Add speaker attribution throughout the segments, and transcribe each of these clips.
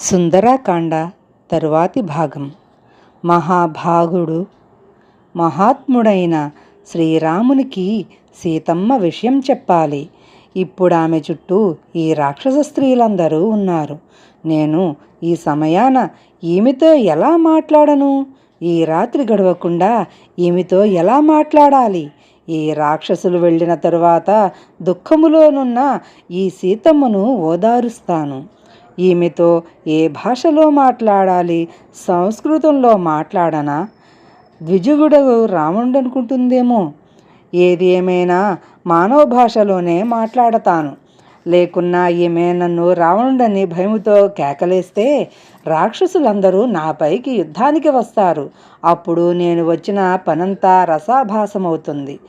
Speaker 1: సుందరాకాండ తరువాతి భాగం. మహాభాగుడు మహాత్ముడైన శ్రీరామునికి సీతమ్మ విషయం చెప్పాలి. ఇప్పుడు ఆమె చుట్టూ ఈ రాక్షస స్త్రీలందరూ ఉన్నారు. నేను ఈ సమయాన ఈమెతో ఎలా మాట్లాడను? ఈ రాత్రి గడవకుండా ఈమెతో ఎలా మాట్లాడాలి? ఈ రాక్షసులు వెళ్ళిన తరువాత దుఃఖములోనున్న ఈ సీతమ్మను ఓదారుస్తాను. ఈమెతో ఏ భాషలో మాట్లాడాలి? సంస్కృతంలో మాట్లాడనా? ద్విజుగుడు రాముడు అనుకుంటుందేమో ఏది ఏమైనా మానవ భాషలోనే మాట్లాడతాను. లేకున్నా ఈమె నన్ను రావణుడని భయముతో కేకలేస్తే రాక్షసులందరూ నాపైకి యుద్ధానికి వస్తారు. అప్పుడు నేను వచ్చిన పనంతా రసాభాసమవుతుంది.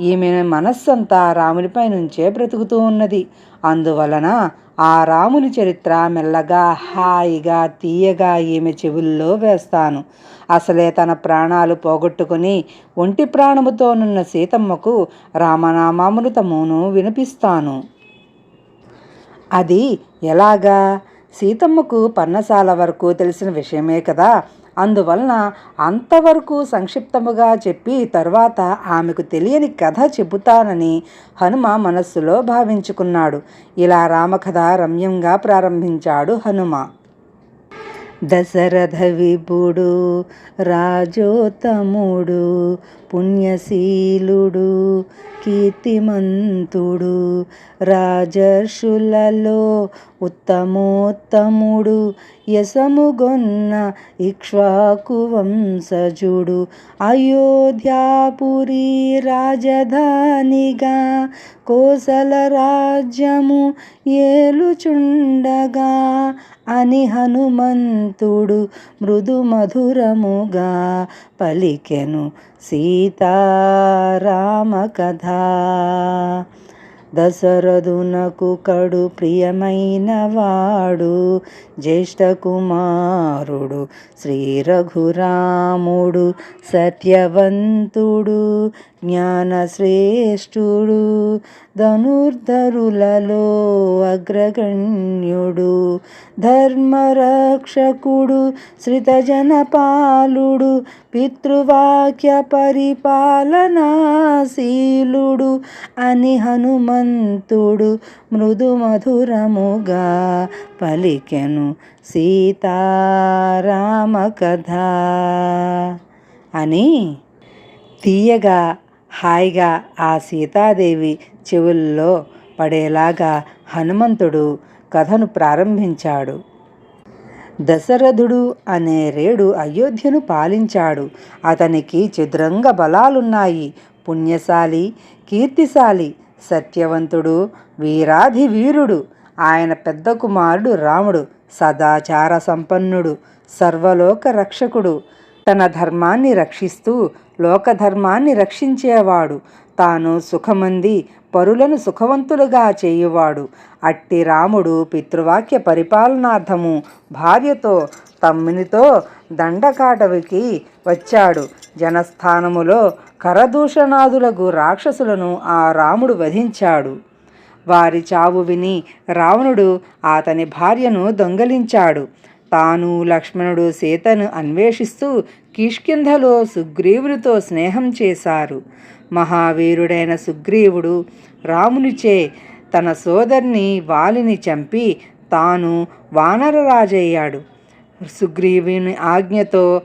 Speaker 1: ఈమె మనస్సంతా రామునిపై నుంచే బ్రతుకుతూ ఉన్నది. అందువలన ఆ రాముని చరిత్ర మెల్లగా హాయిగా తీయగా ఈమె చెవుల్లో వేస్తాను. అసలే తన ప్రాణాలు పోగొట్టుకుని ఒంటి ప్రాణముతోనున్న సీతమ్మకు రామనామామృతమును వినిపిస్తాను. అది ఎలాగా? సీతమ్మకు పర్ణశాల వరకు తెలిసిన విషయమే కదా? అందువలన అంతవరకు సంక్షిప్తముగా చెప్పి తర్వాత ఆమెకు తెలియని కథ చెబుతానని హనుమ మనస్సులో భావించుకున్నాడు. ఇలా రామకథ రమ్యంగా ప్రారంభించాడు హనుమ. దశరథ విభుడు రాజోత్తముడు పుణ్యశీలుడు కీర్తిమంతుడు రాజర్షులలో ఉత్తమోత్తముడు యసముగొన్న ఇక్ష్వాకువంశజుడు అయోధ్యాపురి రాజధానిగా కోసల రాజ్యము ఏలుచుండగా అని హనుమంతుడు మృదు మధురముగా పలికెను సీతారామ కథ దశరథునకు కడు ప్రియమైన వాడు జ్యేష్ఠ కుమారుడు శ్రీ రఘురాముడు సత్యవంతుడు జ్ఞానశ్రేష్ఠుడు. ధనుర్ధరులలో అగ్రగణ్యుడు ధర్మరక్షకుడు శ్రితజనపాలుడు పితృవాక్య పరిపాలనాశీలుడు అని హనుమంతుడు మృదు మధురముగా పలికెను. సీతారామ కథ అని తీయగా హాయిగా ఆ సీతాదేవి చెవుల్లో పడేలాగా హనుమంతుడు కథను ప్రారంభించాడు. దశరథుడు అనే రేడు అయోధ్యను పాలించాడు. అతనికి చిద్రంగ బలాలున్నాయి. పుణ్యశాలి కీర్తిశాలి సత్యవంతుడు వీరాధి వీరుడు ఆయన పెద్ద కుమారుడు రాముడు సదాచార సంపన్నుడు సర్వలోక రక్షకుడు. తన ధర్మాన్ని రక్షిస్తూ లోకధర్మాన్ని రక్షించేవాడు. తాను సుఖమంది పరులను సుఖవంతులుగా చేయువాడు. అట్టి రాముడు పితృవాక్య పరిపాలనార్థము భార్యతో తమ్మినితో దండకాటవికి వచ్చాడు. జనస్థానములో కరదూషణాదులకు రాక్షసులను ఆ రాముడు వధించాడు. వారి చావు విని రావణుడు అతని భార్యను దొంగలించాడు. తాను లక్ష్మణుడు సీతను అన్వేషిస్తూ కిష్కింధలో సుగ్రీవునితో స్నేహం చేశారు. మహావీరుడైన సుగ్రీవుడు రామునిచే తన సోదరిని వాలిని చంపి తాను వానరరాజయ్యాడు. సుగ్రీవుని ఆజ్ఞతో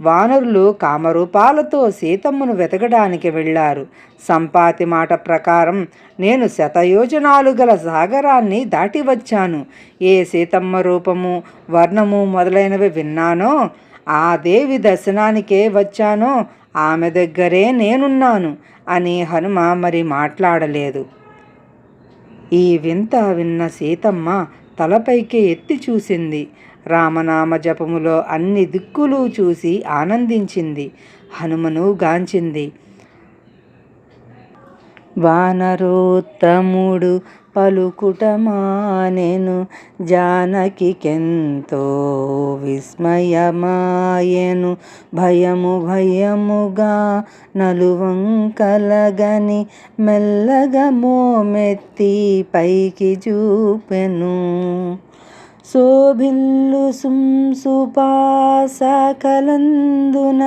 Speaker 1: వానరులు కామరూపాలతో సీతమ్మను వెతకడానికి వెళ్ళారు. సంపాతి మాట ప్రకారం నేను శతయోజనాలు గల సాగరాన్ని దాటి వచ్చాను. ఏ సీతమ్మ రూపము వర్ణము మొదలైనవి విన్నానో ఆ దేవి దర్శనానికే వచ్చానో ఆమె దగ్గరే నేనున్నాను అని హనుమ మరి మాట్లాడలేదు. ఈ వింత విన్న సీతమ్మ తలపైకి ఎత్తి చూసింది. రామనామ జపములో అన్ని దిక్కులు చూసి ఆనందించింది. హనుమను గాంచింది. వానరోత్తముడు పలుకుటమానెను జానకికెంతో విస్మయమాయెను భయము భయముగా నలువంకలగని మెల్లగా మోమెత్తి పైకి చూపెను. శోభిల్లు సుంసుపాసకలందున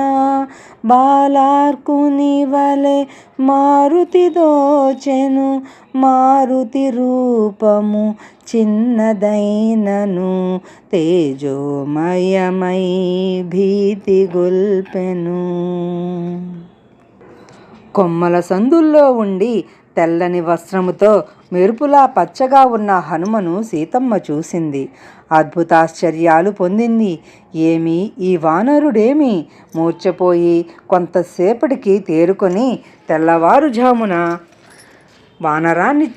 Speaker 1: బాలార్కుని వలె మారుతి దోచెను మారుతి రూపము చిన్నదైనను తేజోమయమై భీతి గొల్పెను. కొమ్మల సందుల్లో ఉండి తెల్లని వస్త్రముతో మెరుపులా పచ్చగా ఉన్న హనుమను సీతమ్మ చూసింది. అద్భుతాశ్చర్యాలు పొందింది. ఏమి? ఈ వానరుడేమి? మూర్చపోయి కొంతసేపటికి తేరుకొని తెల్లవారుజామున వానరాన్ని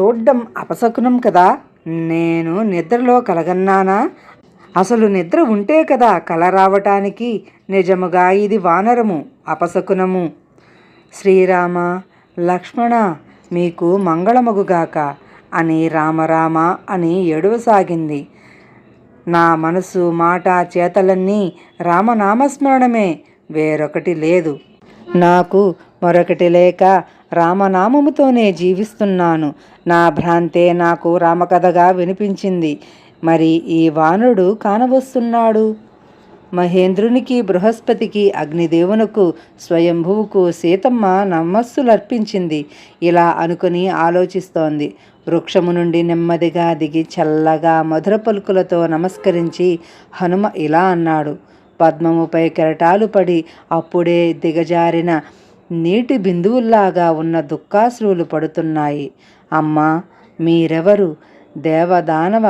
Speaker 1: చూడ్డం అపశకునం కదా? నేను నిద్రలో కలగన్నానా? అసలు నిద్ర ఉంటే కదా కల రావటానికి? నిజముగా ఇది వానరము అపశకునము. శ్రీరామ లక్ష్మణ మీకు మంగళమగుగాక అని రామరామ అని ఏడవసాగింది. నా మనసు మాట చేతలన్నీ రామనామస్మరణమే వేరొకటి లేదు. నాకు మరొకటి లేక రామనామముతోనే జీవిస్తున్నాను. నా భ్రాంతే నాకు రామకథగా వినిపించింది. మరి ఈ వానుడు కానవస్తున్నాడు? మహేంద్రునికి బృహస్పతికి అగ్నిదేవునకు స్వయంభువుకు సీతమ్మ నమస్సులర్పించింది. ఇలా అనుకుని ఆలోచిస్తోంది. వృక్షము నుండి నెమ్మదిగా దిగి చల్లగా మధుర పలుకులతో నమస్కరించి హనుమ ఇలా అన్నాడు. పద్మముపై కెరటాలు పడి అప్పుడే దిగజారిన నీటి బిందువుల్లాగా ఉన్న దుఃఖాశ్రువులు పడుతున్నాయి. అమ్మా మీరెవరు? దేవదానవ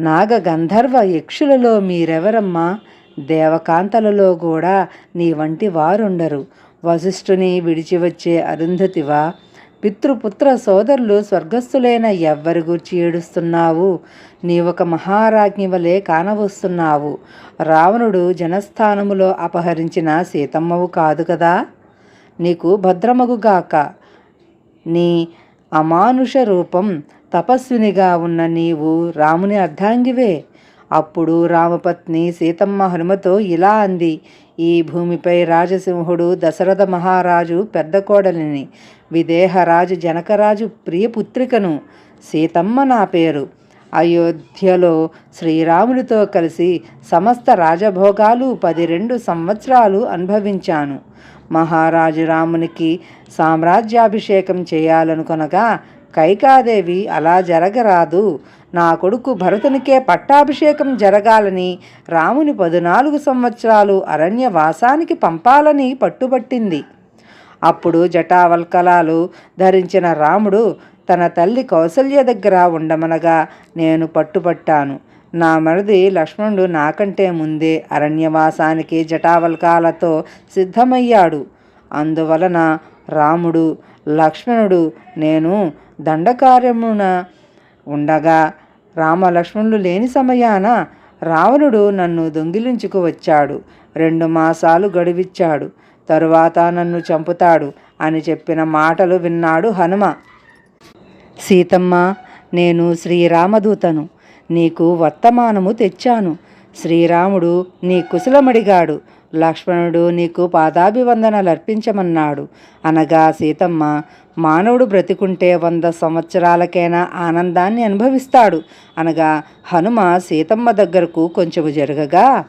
Speaker 1: నాగ గంధర్వ యక్షులలో మీరెవరమ్మా? దేవకాంతలలో కూడా నీ వంటి వారుండరు. వశిష్ఠుని విడిచి వచ్చే అరుంధతివా? పితృపుత్ర సోదరులు స్వర్గస్థులైన ఎవ్వరి గురించి ఏడుస్తున్నావు? నీ ఒక మహారాజ్ఞి వలె కానవస్తున్నావు. రావణుడు జనస్థానములో అపహరించిన సీతమ్మవు కాదు కదా? నీకు భద్రమగుగాక. నీ అమానుష రూపం తపస్వినిగా ఉన్న నీవు రాముని అర్ధాంగివే. అప్పుడు రామపత్ని సీతమ్మ హనుమతో ఇలా అంది ఈ భూమిపై రాజసింహుడు దశరథ మహారాజు పెద్ద కోడలిని విదేహరాజు జనకరాజు ప్రియపుత్రికను సీతమ్మ నా పేరు. అయోధ్యలో శ్రీరామునితో కలిసి సమస్త రాజభోగాలు పది రెండు సంవత్సరాలు అనుభవించాను. మహారాజు రామునికి సామ్రాజ్యాభిషేకం చేయాలనుకొనగా కైకాదేవి అలా జరగరాదు. నా కొడుకు భరతునికే పట్టాభిషేకం జరగాలని రాముని పదునాలుగు సంవత్సరాలు అరణ్యవాసానికి పంపాలని పట్టుబట్టింది. అప్పుడు జటావల్కలాలు ధరించిన రాముడు తన తల్లి కౌసల్య దగ్గర ఉండమనగా నేను పట్టుపట్టాను నా మరిది లక్ష్మణుడు నాకంటే ముందే అరణ్యవాసానికి జటావల్కాలతో సిద్ధమయ్యాడు. అందువలన రాముడు లక్ష్మణుడు నేను దండకార్యమున ఉండగా రామలక్ష్మణులు లేని సమయాన రావణుడు నన్ను దొంగిలించుకు వచ్చాడు. రెండు మాసాలు గడివిచ్చాడు. తరువాత నన్ను చంపుతాడు అని చెప్పిన మాటలు విన్నాడు హనుమ. సీతమ్మ నేను శ్రీరామదూతను. నీకు వర్తమానము తెచ్చాను. శ్రీరాముడు నీ కుశలమడిగాడు. లక్ష్మణుడు నీకు పాదాభివందనలు అర్పించమన్నాడు అనగా సీతమ్మ మానవుడు బ్రతికుంటే వంద సంవత్సరాలకైనా ఆనందాన్ని అనుభవిస్తాడు. అనగా హనుమ సీతమ్మ దగ్గరకు కొంచెము జరగగా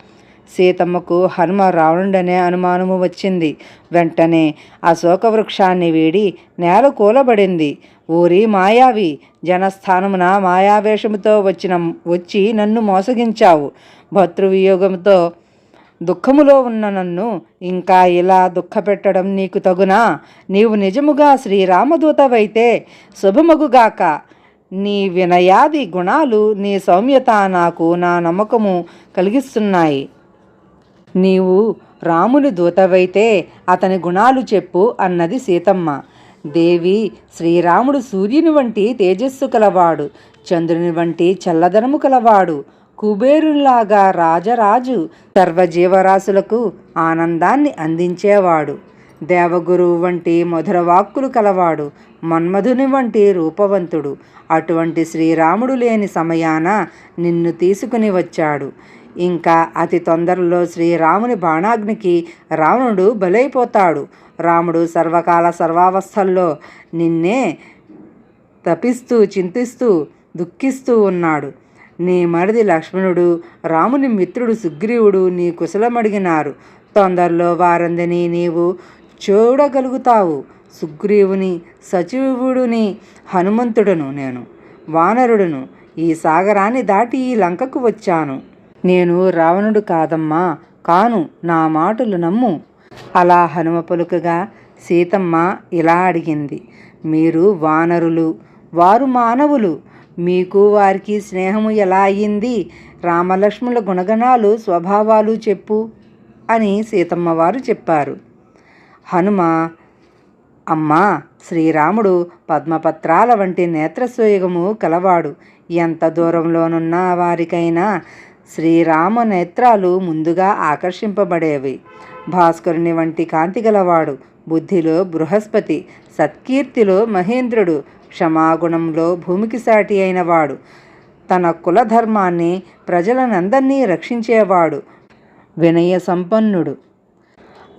Speaker 1: సీతమ్మకు హనుమ రావణుడనే అనుమానము వచ్చింది. వెంటనే అశోక వృక్షాన్ని వీడి నేల కూలబడింది. ఊరి మాయావి జనస్థానమున మాయావేషముతో వచ్చిన వచ్చి నన్ను మోసగించావు. భర్తృవియోగంతో దుఃఖములో ఉన్న నన్ను ఇంకా ఇలా దుఃఖపెట్టడం నీకు తగునా? నీవు నిజముగా శ్రీరామదూతవైతే శుభమగుగాక. నీ వినయాది గుణాలు నీ సౌమ్యత నాకు నా నమ్మకము కలిగిస్తున్నాయి. నీవు రాముని దూతవైతే అతని గుణాలు చెప్పు అన్నది సీతమ్మ. దేవి శ్రీరాముడు సూర్యుని వంటి తేజస్సు కలవాడు చంద్రుని వంటి చల్లదనము కలవాడు. కుబేరులాగా రాజరాజు సర్వజీవరాశులకు ఆనందాన్ని అందించేవాడు. దేవగురువు వంటి మధుర వాక్కులు కలవాడు మన్మధుని వంటి రూపవంతుడు. అటువంటి శ్రీరాముడు లేని సమయాన నిన్ను తీసుకుని వచ్చాడు. ఇంకా అతి తొందరలో శ్రీరాముని బాణాగ్నికి రావణుడు బలైపోతాడు. రాముడు సర్వకాల సర్వావస్థల్లో నిన్నే తపిస్తూ చింతిస్తూ దుఃఖిస్తూ ఉన్నాడు. నీ మరిది లక్ష్మణుడు రాముని మిత్రుడు సుగ్రీవుడు నీ కుశలమడిగినారు. తొందరలో వారందని నీవు చూడగలుగుతావు. సుగ్రీవుని సచివుడుని హనుమంతుడను నేను వానరుడును. ఈ సాగరాన్ని దాటి ఈ లంకకు వచ్చాను. నేను రావణుడు కాదమ్మా కాను నా మాటలు నమ్ము. అలా హనుమ పలుకగా సీతమ్మ ఇలా అడిగింది. మీరు వానరులు వారు మానవులు మీకు వారికి స్నేహము ఎలా అయ్యింది? రామలక్ష్ముల గుణగణాలు స్వభావాలు చెప్పు అని సీతమ్మ వారు చెప్పారు. హనుమ అమ్మా శ్రీరాముడు పద్మపత్రాల వంటి నేత్రసూయగము కలవాడు. ఎంత దూరంలోనున్న వారికైనా శ్రీరామ నేత్రాలు ముందుగా ఆకర్షింపబడేవి. భాస్కరుని వంటి కాంతి గలవాడు బుద్ధిలో బృహస్పతి సత్కీర్తిలో మహేంద్రుడు క్షమాగుణంలో భూమికి సాటి అయినవాడు తన కులధర్మాన్ని ప్రజలనందరినీ రక్షించేవాడు. వినయ సంపన్నుడు.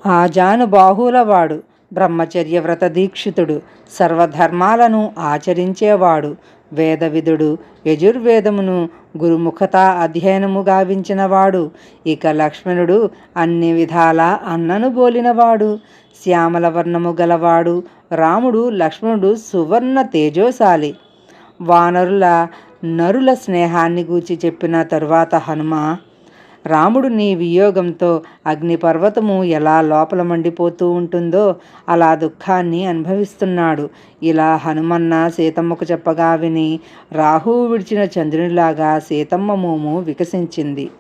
Speaker 1: ఆజానుబాహులవాడు బ్రహ్మచర్య వ్రత దీక్షితుడు. సర్వధర్మాలను ఆచరించేవాడు. వేదవిధుడు యజుర్వేదమును గురుముఖత అధ్యయనము గావించినవాడు. ఇక లక్ష్మణుడు అన్ని విధాల అన్నను బోలినవాడు. శ్యామల వర్ణము గలవాడు రాముడు లక్ష్మణుడు సువర్ణ తేజోశాలి. వానరుల నరుల స్నేహాన్ని గూర్చి చెప్పిన తరువాత హనుమ రాముడు నీ వియోగంతో అగ్నిపర్వతము ఎలా లోపల మండిపోతూ ఉంటుందో అలా దుఃఖాన్ని అనుభవిస్తున్నాడు. ఇలా హనుమన్న సీతమ్మకు చెప్పగా విని రాహువు విడిచిన చంద్రునిలాగా సీతమ్మ మోము వికసించింది.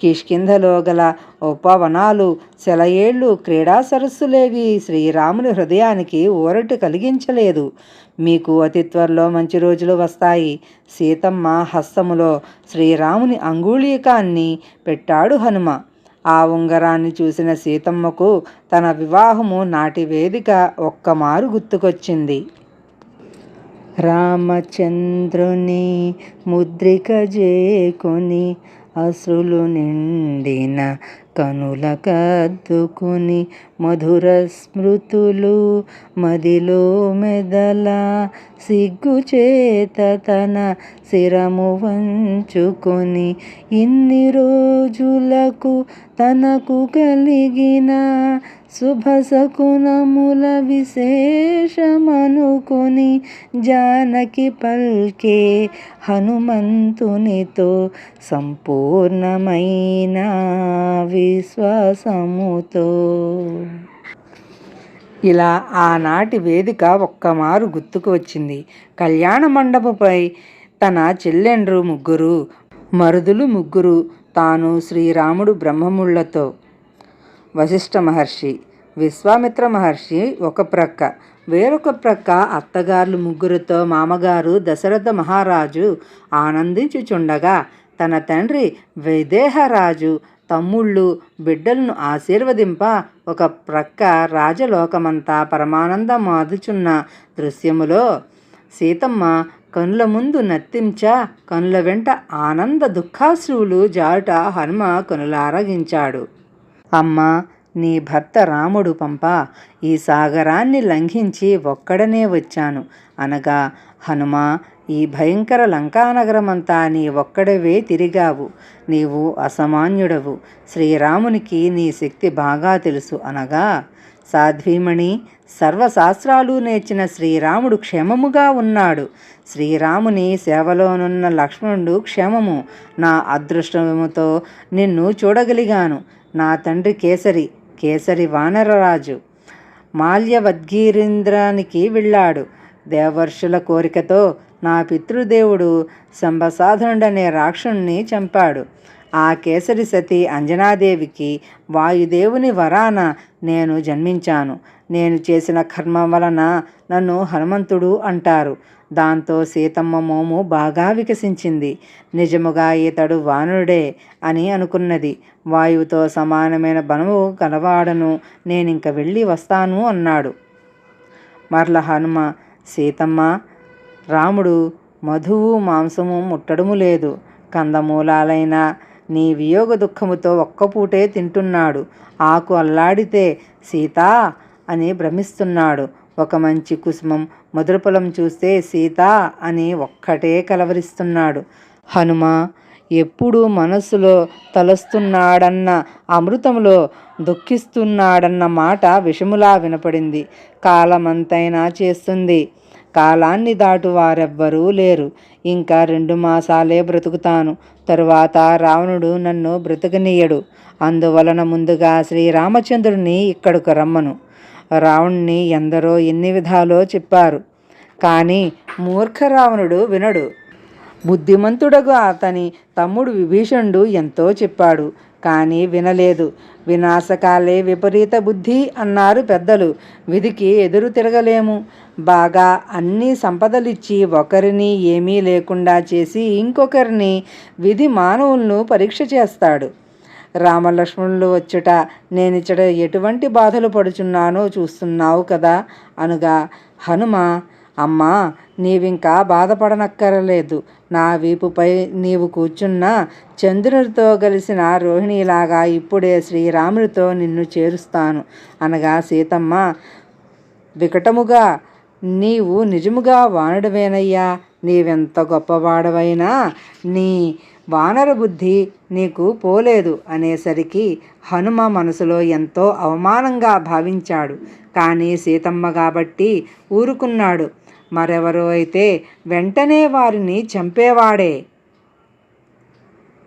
Speaker 1: కిష్కింధలో గల ఉపవనాలు సెలయేళ్ళు క్రీడా సరస్సులేవి శ్రీరాముని హృదయానికి ఊరటి కలిగించలేదు. మీకు అతి త్వరలో మంచి రోజులు వస్తాయి. సీతమ్మ హస్తములో శ్రీరాముని అంగుళీకాన్ని పెట్టాడు హనుమ. ఆ ఉంగరాన్ని చూసిన సీతమ్మకు తన వివాహము నాటి వేదిక ఒక్కమారు గుర్తుకొచ్చింది. రామచంద్రుని ముద్రిక జేకొని అశ్రులు నిండిన కనుల కద్దుకుని మధుర స్మృతులు మదిలో మెదల సిగ్గుచేత తన శిరము వంచుకొని ఇన్ని రోజులకు తనకు కలిగిన శుభశకునముల విశేషమనుకొని జానకి పల్కే హనుమంతునితో సంపూర్ణమైన విశ్వాసముతో. ఇలా ఆనాటి వేదిక ఒక్కమారు గుర్తుకు వచ్చింది. కళ్యాణ మండపంపై తన చెల్లెండ్రు ముగ్గురు మరుదులు ముగ్గురు తాను శ్రీరాముడు బ్రహ్మముళ్ళతో వశిష్ఠ మహర్షి విశ్వామిత్ర మహర్షి ఒక ప్రక్క వేరొక ప్రక్క అత్తగారులు ముగ్గురితో మామగారు దశరథ మహారాజు ఆనందించుచుండగా తన తండ్రి వైదేహరాజు తమ్ముళ్ళు బిడ్డలను ఆశీర్వదింప ఒక ప్రక్క రాజలోకమంతా పరమానందమాదుచున్న దృశ్యములో సీతమ్మ కనుల ముందు నత్తించ కనుల వెంట ఆనంద దుఃఖాశ్రువులు జాట హనుమ కనులారగించాడు. అమ్మా నీ భర్త రాముడు పంప. ఈ సాగరాన్ని లంఘించి ఒక్కడనే వచ్చాను. అనగా హనుమ ఈ భయంకర లంకానగరమంతా నీ ఒక్కడవే తిరిగావు. నీవు అసమాన్యుడవు. శ్రీరామునికి నీ శక్తి బాగా తెలుసు. అనగా సాధ్వీమణి సర్వశాస్త్రాలు నేర్చిన శ్రీరాముడు క్షేమముగా ఉన్నాడు. శ్రీరాముని సేవలోనున్న లక్ష్మణుడు క్షేమము. నా అదృష్టముతో నిన్ను చూడగలిగాను. నా తండ్రి కేసరి కేసరి వానరరాజు. మాల్యవద్గీరింద్రానికి వెళ్ళాడు. దేవర్షుల కోరికతో నా పితృదేవుడు సంబసాధనుడనే రాక్షుణ్ణి చంపాడు. ఆ కేసరి సతి అంజనాదేవికి వాయుదేవుని వరాన నేను జన్మించాను. నేను చేసిన కర్మ వలన నన్ను హనుమంతుడు అంటారు. దాంతో సీతమ్మ మోము బాగా వికసించింది. నిజముగా ఇతడు వానుడే అని అనుకున్నది. వాయువుతో సమానమైన బలము కలవాడను నేనింక వెళ్ళి వస్తాను అన్నాడు. మరల హనుమ సీతమ్మ రాముడు మధువు మాంసము ముట్టడము లేదు. కందమూలాలైన నీ వియోగ దుఃఖముతో ఒక్కపూటే తింటున్నాడు. ఆకు అల్లాడితే సీతా అని భ్రమిస్తున్నాడు. ఒక మంచి కుసుమం మధురపొలం చూస్తే సీత అని ఒక్కటే కలవరిస్తున్నాడు. హనుమ ఎప్పుడూ మనస్సులో తలస్తున్నాడన్న అమృతంలో దుఃఖిస్తున్నాడన్న మాట విషములా వినపడింది. కాలమంతైనా చేస్తుంది. కాలాన్ని దాటు వారెవ్వరూ లేరు. ఇంకా రెండు మాసాలే బ్రతుకుతాను. తరువాత రావణుడు నన్ను బ్రతకనీయడు. అందువలన ముందుగా శ్రీరామచంద్రుని ఇక్కడకు రమ్మను. రావణ్ణి ఎందరో ఎన్ని విధాలో చెప్పారు. కానీ మూర్ఖ రావణుడు వినడు. బుద్ధిమంతుడగు అతని తమ్ముడు విభీషణుడు ఎంతో చెప్పాడు. కానీ వినలేదు. వినాశకాలే విపరీత బుద్ధి అన్నారు పెద్దలు. విధికి ఎదురు తిరగలేము. బాగా అన్ని సంపదలిచ్చి ఒకరిని ఏమీ లేకుండా చేసి ఇంకొకరిని విధి మానవులను పరీక్ష చేస్తాడు. రామలక్ష్మణులు వచ్చుట నేనిచ్చట ఎటువంటి బాధలు పడుచున్నానో చూస్తున్నావు కదా అనుగా హనుమ అమ్మా నీవింకా బాధపడనక్కరలేదు. నా వీపుపై నీవు కూర్చున్న చంద్రునితో కలిసిన రోహిణిలాగా ఇప్పుడే శ్రీరామునితో నిన్ను చేరుస్తాను అనగా సీతమ్మ వికటముగా నీవు నిజముగా వానుడవేనయ్యా. నీవెంత గొప్పవాడవైనా నీ వానర బుద్ధి నీకు పోలేదు అనేసరికి హనుమ మనసులో ఎంతో అవమానంగా భావించాడు. కానీ సీతమ్మ కాబట్టి ఊరుకున్నాడు. మరెవరో అయితే వెంటనే వారిని చంపేవాడే.